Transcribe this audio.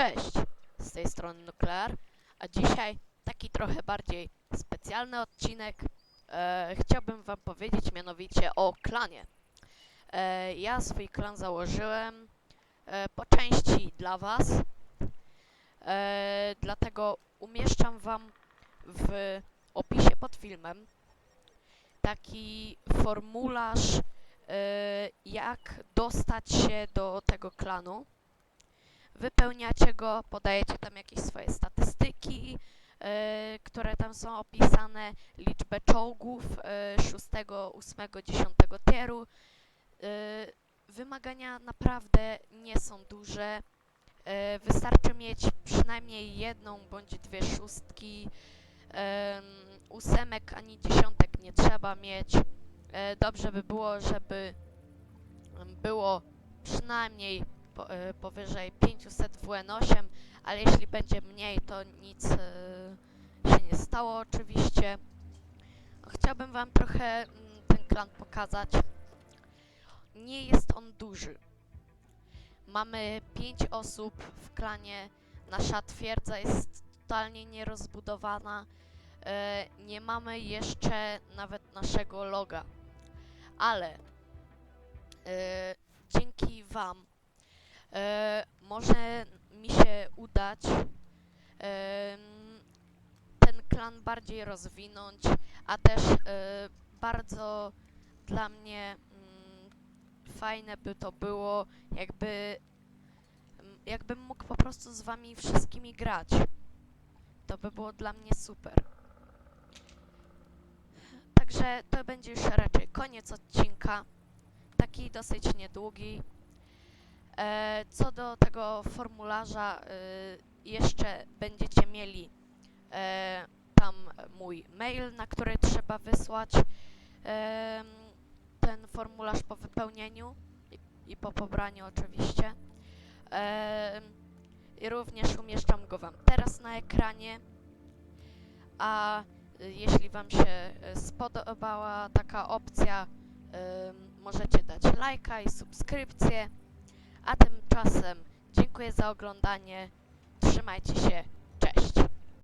Cześć, z tej strony Nuklear, a dzisiaj taki trochę bardziej specjalny odcinek. E, chciałbym wam powiedzieć mianowicie o klanie. E, ja swój klan założyłem e, po części dla was, e, dlatego umieszczam wam w opisie pod filmem taki formularz, e, jak dostać się do tego klanu wypełniacie go, podajecie tam jakieś swoje statystyki, e, które tam są opisane, liczbę czołgów e, 6, 8, 10 tieru. E, wymagania naprawdę nie są duże. E, wystarczy mieć przynajmniej jedną bądź dwie szóstki. em, ósemek ani dziesiątek nie trzeba mieć. Dobrze by było, żeby było przynajmniej e, powyżej 500 WN8, ale jeśli będzie mniej, to nic e, się nie stało oczywiście. Chciałbym wam trochę mm, ten klan pokazać. Nie jest on duży. Mamy 5 osób w klanie. Nasza twierdza jest totalnie nierozbudowana. E, nie mamy jeszcze nawet naszego loga. Ale dzięki wam E, może mi się udać em, ten klan bardziej rozwinąć, a też e, bardzo dla mnie mm, fajne by to było, jakby jakbym mógł po prostu z wami wszystkimi grać. To by było dla mnie super. Także to będzie już raczej koniec odcinka. Taki dosyć niedługi. E, co do tego formularza, e, jeszcze będziecie mieli e, tam mój mail, na który trzeba wysłać em, ten formularz po wypełnieniu i, po pobraniu oczywiście. I również umieszczam go Wam teraz na ekranie. A y, jeśli Wam się y, spodobała taka opcja, em, możecie dać lajka i subskrypcję. A tymczasem dziękuję za oglądanie. Trzymajcie się.